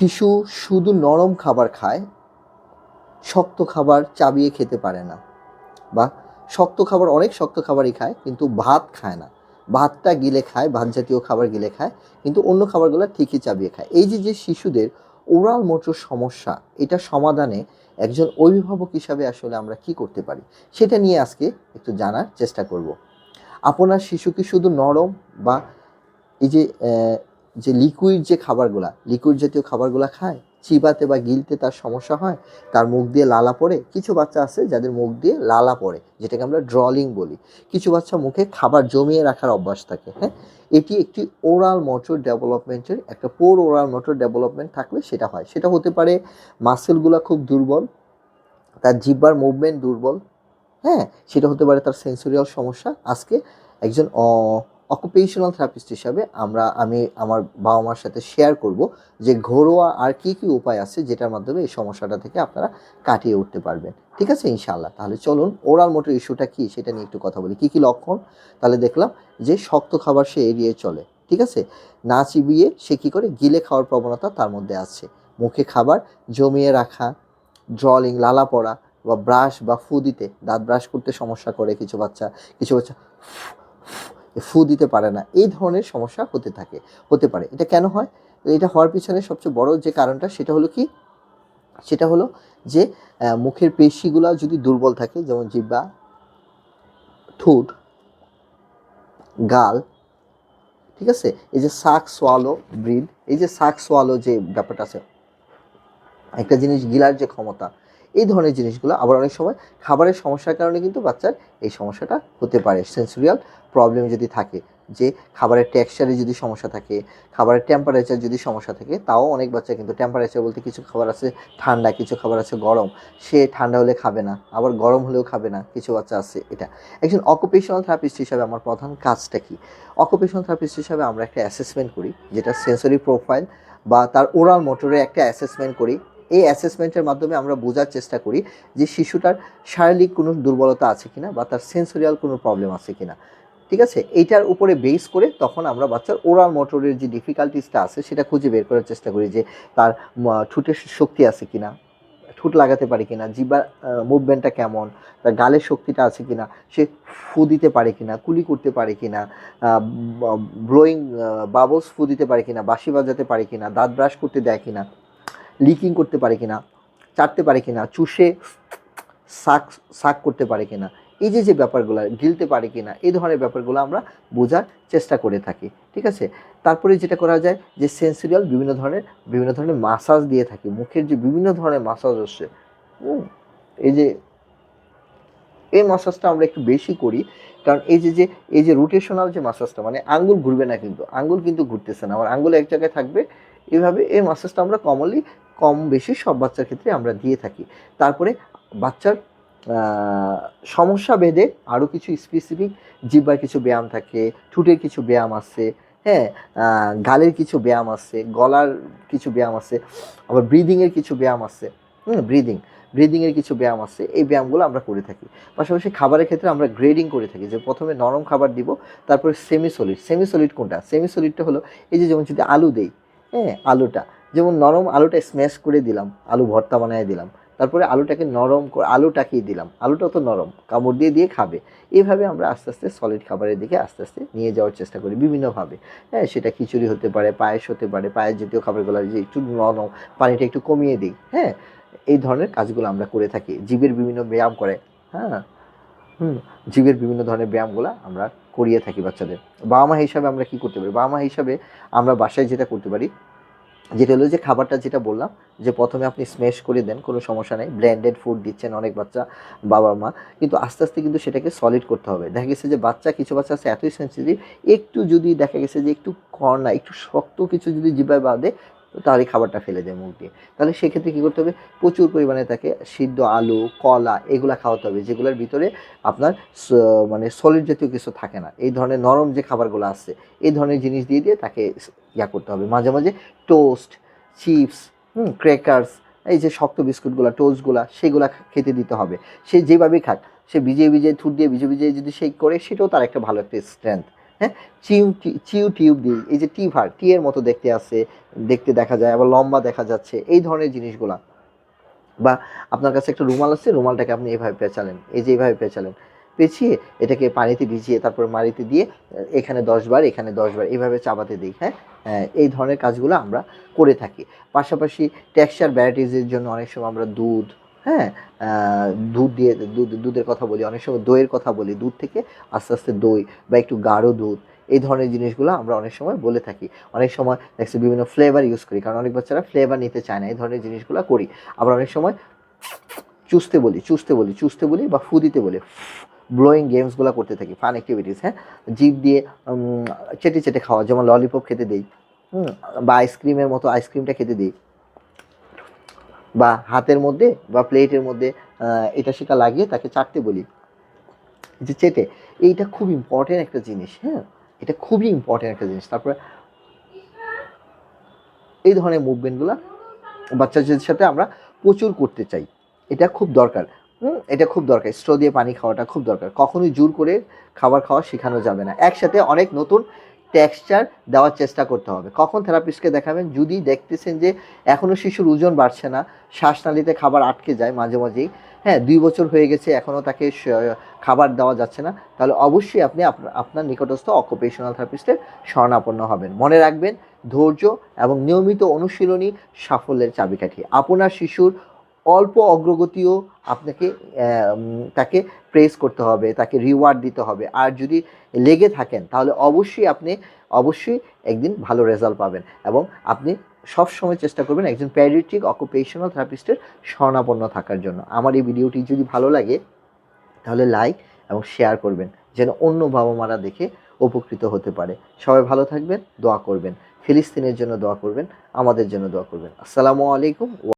শিশু শুধু নরম খাবার খায়, শক্ত খাবার চাবিয়ে খেতে পারে না। বা শক্ত খাবার, অনেক শক্ত খাবারই খায়, কিন্তু ভাত খায় না। ভাতটা গিলে খায়, ভাত জাতীয় খাবার গিলে খায়, কিন্তু অন্য খাবারগুলো ঠিকই চাবিয়ে খায়। এই যে যে শিশুদের ওরাল মোটর সমস্যা, এটা সমাধানে একজন অভিভাবক হিসাবে আসলে আমরা কি করতে পারি, সেটা নিয়ে আজকে একটু জানার চেষ্টা করব। আপনার শিশু কি শুধু নরম বা এই যে যে লিকুইড যে খাবারগুলা লিকুইড জাতীয় খাবারগুলা খায়, চিবাতে বা গিলতে তার সমস্যা হয়, তার মুখ দিয়ে লালা পড়ে, কিছু বাচ্চা আছে যাদের মুখ দিয়ে লালা পড়ে, যেটাকে আমরা ড্রলিং বলি। কিছু বাচ্চা মুখে খাবার জমিয়ে রাখার অভ্যাস থাকে হ্যাঁ? এটি একটি ওরাল মোটর ডেভেলপমেন্টের একটা পোর ওরাল মোটর ডেভেলপমেন্ট থাকলে সেটা হয়। সেটা হতে পারে মাসেলগুলো খুব দুর্বল, তার জিব্বার মুভমেন্ট দুর্বল হ্যাঁ? সেটা হতে পারে তার সেন্সরিয়াল সমস্যা। আজকে একজন অকুপেশনাল থেরাপিস্ট হিসাবে আমরা, আমি আমার বাবা মার সাথে শেয়ার করব যে ঘরোয়া আর কি কি উপায় আছে যেটার মাধ্যমে এই সমস্যাটা থেকে আপনারা কাটিয়ে উঠতে পারবেন। ঠিক আছে? ইনশাল্লাহ তাহলে চলুন ওরাল মোটর ইস্যুটা কি সেটা নিয়ে একটু কথা বলি। কি কি লক্ষণ? তাহলে দেখলাম যে শক্ত খাবার সে এড়িয়ে চলে। ঠিক আছে? না চিবিয়ে সে কী করে? গিলে খাওয়ার প্রবণতা তার মধ্যে আছে। মুখে খাবার, জমিয়ে রাখা ড্রলিং লালা পড়া বা ব্রাশ বা ফু দিতে, দাঁত ব্রাশ করতে সমস্যা করে কিছু বাচ্চা কিছু বাচ্চা ফু দিতে পারে না। এই ধরনের সমস্যা হতে থাকে, হতে পারে। এটা কেন হয়? এটা হওয়ার পিছনে সবচেয়ে বড় যে কারণটা সেটা হলো কি? সেটা হলো যে মুখের পেশিগুলো যদি দুর্বল থাকে, যেমন জিব্বা ঠোঁট, গাল, ঠিক আছে? এই যে সাক সোয়ালো ব্রিদ এই যে সাক সোয়ালো যে ব্যাপারটা আছে, একটা জিনিস গিলার যে ক্ষমতা এই ধরনের জিনিসগুলো আবার অনেক সময় খাবারের সমস্যার কারণে কিন্তু বাচ্চার এই সমস্যাটা হতে পারে। সেন্সুরিয়াল প্রবলেম যদি থাকে, যে খাবারের টেক্সচারে যদি সমস্যা থাকে, খাবারের টেম্পারেচার যদি সমস্যা থাকে, তাও অনেক বাচ্চা কিন্তু টেম্পারেচার বলতে কিছু খাবার আছে ঠান্ডা, কিছু খাবার আছে গরম। সে ঠান্ডা হলে খাবে না, আবার গরম হলেও খাবে না, কিছু বাচ্চা আছে এটা। একজন অকুপেশনাল থেরাপিস্ট হিসাবে আমার প্রধান কাজটা কি? অকুপেশনাল থেরাপিস্ট হিসাবে আমরা একটা অ্যাসেসমেন্ট করি, যেটা সেন্সরি প্রোফাইল বা তার ওরাল মোটরে একটা অ্যাসেসমেন্ট করি এই অ্যাসেসমেন্টের মাধ্যমে আমরা বোঝার চেষ্টা করি যে শিশুটার শারীরিক কোনো দুর্বলতা আছে কিনা বা তার সেন্সরিয়াল কোনো প্রবলেম আছে কিনা। ঠিক আছে? এইটার উপরে বেস করে তখন আমরা বাচ্চার ওরাল মোটরের যে ডিফিকাল্টিসটা আছে সেটা খুঁজে বের করার চেষ্টা করি যে তার ঠোঁটের শক্তি আছে কিনা, ঠোঁট লাগাতে পারে কিনা জিবার মুভমেন্টটা কেমন, তার গালের শক্তিটা আছে কিনা, সে ফু দিতে পারে কিনা, কুলি করতে পারে কিনা ব্লোয়িং বাবলস ফু দিতে পারে কিনা, বাঁশি বাজাতে পারে কিনা, দাঁত ব্রাশ করতে দেয় কিনা। লিকিং করতে পারে কিনা, চাটতে পারে কিনা, চুষে শাক শাক করতে পারে কিনা, এই যে যে ব্যাপারগুলো, গিলতে পারে কিনা, এই ধরনের ব্যাপারগুলো আমরা বোঝার চেষ্টা করে থাকি, ঠিক আছে? তারপরে যেটা করা যায় যে সেন্সিরিয়াল বিভিন্ন ধরনের বিভিন্ন ধরনের মাসাজ দিয়ে থাকি, মুখের যে বিভিন্ন ধরনের মাসাজ হচ্ছে এই যে, এই মাসাজটা আমরা একটু বেশি করি, কারণ এই যে যে, এই যে রোটেশনাল যে মাসাজটা মানে আঙ্গুল ঘুরবে না কিন্তু, আঙ্গুল কিন্তু ঘুরতেছে না, আমার আঙ্গুল এক জায়গায় থাকবে এভাবে এই মাসাজটা আমরা কমনলি কম বেশি সব বাচ্চার ক্ষেত্রে আমরা দিয়ে থাকি। তারপরে বাচ্চার সমস্যা ভেদে আরও কিছু স্পেসিফিক জিব্বার কিছু ব্যায়াম থাকে, ঠুটের কিছু ব্যায়াম আছে হ্যাঁ গালের কিছু ব্যায়াম আছে, গলার কিছু ব্যায়াম আছে, আবার ব্রিদিংয়ের কিছু ব্যায়াম আছে, হুম ব্রিদিং ব্রিদিংয়ের কিছু ব্যায়াম আছে, এই ব্যায়ামগুলো আমরা করে থাকি। পাশাপাশি খাবারের ক্ষেত্রে আমরা গ্রেডিং করে থাকি, যে প্রথমে নরম খাবার দিব, তারপরে সেমি সলিড সেমি সলিড কোনটা? সেমি সলিডটা হলো, এই যে যেমন যদি আলু দেই হ্যাঁ আলুটা। যেমন নরম আলুটা স্ম্যাশ করে দিলাম, আলু ভর্তা বানিয়ে দিলাম। তারপরে আলুটাকে নরম করে আলুটাকেই দিলাম। আলুটাও তো নরম, কামড় দিয়ে দিয়ে খাবে। এইভাবে আমরা আস্তে আস্তে সলিড খাবারের দিকে আস্তে আস্তে নিয়ে যাওয়ার চেষ্টা করি বিভিন্নভাবে। হ্যাঁ সেটা খিচুড়ি হতে পারে, পায়েস হতে পারে, পায়েস জাতীয় খাবারগুলো যে একটু নরম, পানিটা একটু কমিয়ে দিই হ্যাঁ এই ধরনের কাজগুলো আমরা করে থাকি। জীবের বিভিন্ন ব্যায়াম করে হ্যাঁ হুম, জীবের বিভিন্ন ধরনের ব্যায়ামগুলো আমরা করিয়ে থাকি বাচ্চাদের। বাবা মা হিসাবে আমরা কি করতে পারি? বাবা মা হিসাবে আমরা বাসায় যেটা করতে পারি যেটা হলো যে খাবারটা যেটা বললাম, যে প্রথমে আপনি স্ম্যাশ করে দেন, কোনো সমস্যা নেই। ব্র্যান্ডেড ফুড দিচ্ছেন অনেক বাচ্চা, বাবা মা। কিন্তু আস্তে আস্তে কিন্তু সেটাকে সলিড করতে হবে। দেখা গেছে যে বাচ্চা, কিছু বাচ্চা আছে এতই সেন্সিটিভ একটু যদি দেখা গেছে যে একটু কর্না একটু শক্ত কিছু যদি জিবায় বাঁধে তো তাহলে খাবারটা ফেলে দেয় মুখ দিয়ে। তাহলে সেক্ষেত্রে কী করতে হবে? প্রচুর পরিমাণে তাকে সিদ্ধ আলু, কলা এগুলো খাওয়াতে হবে, যেগুলোর ভিতরে আপনার স- মানে সলিড জাতীয় কিছু থাকে না। এই ধরনের নরম যে খাবারগুলো আছে, এই ধরনের জিনিস দিয়ে দিয়ে তাকে ইয়া করতে হবে। মাঝে মাঝে টোস্ট চিপস হুম ক্র্যাকার্স এই যে শক্ত বিস্কুটগুলো টোস্টগুলো সেগুলা খেতে দিতে হবে। সে যেভাবেই খাক, সে ভিজিয়ে ভিজিয়ে থুট দিয়ে ভিজে ভিজিয়ে যদি সেই করে, সেটাও তার একটা ভালো একটা স্ট্রেংথ হ্যাঁ? চিউ চিউ টিউব দিই এই যে টিভার টি এর মতো দেখতে আছে দেখতে দেখা যায় আবার লম্বা দেখা যাচ্ছে এই ধরনের জিনিসগুলা। বা আপনার কাছে একটা রুমাল আছে রুমালটাকে আপনি এভাবে পেঁচালেন এই যে এইভাবে পেঁচালেন পেঁচিয়ে এটাকে পানিতে ভিজিয়ে তারপর মাড়িতে দিয়ে এখানে দশ বার এখানে দশ বার এইভাবে চাপাতে দিই হ্যাঁ? আহ, এই ধরনের কাজগুলো আমরা করে থাকি। পাশাপাশি টেক্সচার ভ্যারাইটিসের জন্য অনেক সময় আমরা দুধ হ্যাঁ দুধ দিয়ে, দুধ, দুধের কথা বলি, অনেক সময় দইয়ের কথা বলি, দুধ থেকে আস্তে আস্তে দই বা একটু গাঢ় দুধ, এই ধরনের জিনিসগুলো আমরা অনেক সময় বলে থাকি। অনেক সময় দেখছি বিভিন্ন ফ্লেভার ইউজ করি, কারণ অনেক বাচ্চারা ফ্লেভার নিতে চায় না, এই ধরনের জিনিসগুলো করি। আবার অনেক সময় চুষতে বলি চুষতে বলি চুষতে বলি বা ফু দিতে বলি ব্লোয়িং গেমসগুলো করতে থাকি ফান অ্যাক্টিভিটিস হ্যাঁ। জিভ দিয়ে চেটে চেটে খাওয়া, যেমন ললিপপ খেতে দিই বা আইসক্রিমের মতো আইসক্রিমটা খেতে দিই। বা হাতের মধ্যে বা প্লেটের মধ্যে এটা সেটা লাগিয়ে তাকে চাটতে বলি। যে চেটে, এইটা খুব ইম্পর্টেন্ট একটা জিনিস হ্যাঁ? এটা খুবই ইম্পর্টেন্ট একটা জিনিস। তারপরে এই ধরনের মুভমেন্টগুলো বাচ্চাদের সাথে আমরা প্রচুর করতে চাই। এটা খুব দরকার। এটা খুব দরকার। স্ট্র দিয়ে পানি খাওয়াটা খুব দরকার। কখনোই জোর করে খাবার খাওয়া শেখানো যাবে না। একসাথে অনেক নতুন টেক্সচার দেওয়ার চেষ্টা করতে হবে। কখন থেরাপিস্টকে দেখাবেন? যদি দেখতেছেন যে এখনও শিশুর ওজন বাড়ছে না, শ্বাসনালীতে খাবার আটকে যায় মাঝে মাঝেই হ্যাঁ দুই বছর হয়ে গেছে এখনও তাকে খাবার দেওয়া যাচ্ছে না, তাহলে অবশ্যই আপনি আপনা- আপনার নিকটস্থ অকুপেশনাল থেরাপিস্টের শরণাপন্ন হবেন। মনে রাখবেন, ধৈর্য এবং নিয়মিত অনুশীলনী সাফল্যের চাবিকাঠি। আপনার শিশুর অল্প অগ্রগতিও আপনাকে তাকে প্রেস করতে হবে, তাকে রিওয়ার্ড দিতে হবে। আর যদি লেগে থাকেন, তাহলে অবশ্যই আপনি, অবশ্যই একদিন ভালো রেজাল্ট পাবেন এবং আপনি সব সময় চেষ্টা করবেন একজন প্যারিটিক অকুপেশনাল থেরাপিস্টের শরণাপন্ন থাকার জন্য। আমার এই ভিডিওটি যদি ভালো লাগে, তাহলে লাইক এবং শেয়ার করবেন, যেন অন্য বাবা মারা দেখে উপকৃত হতে পারে। সবাই ভালো থাকবেন, দোয়া করবেন। ফিলিস্তিনের জন্য দোয়া করবেন, আমাদের জন্য দোয়া করবেন। আসসালামু আলাইকুম।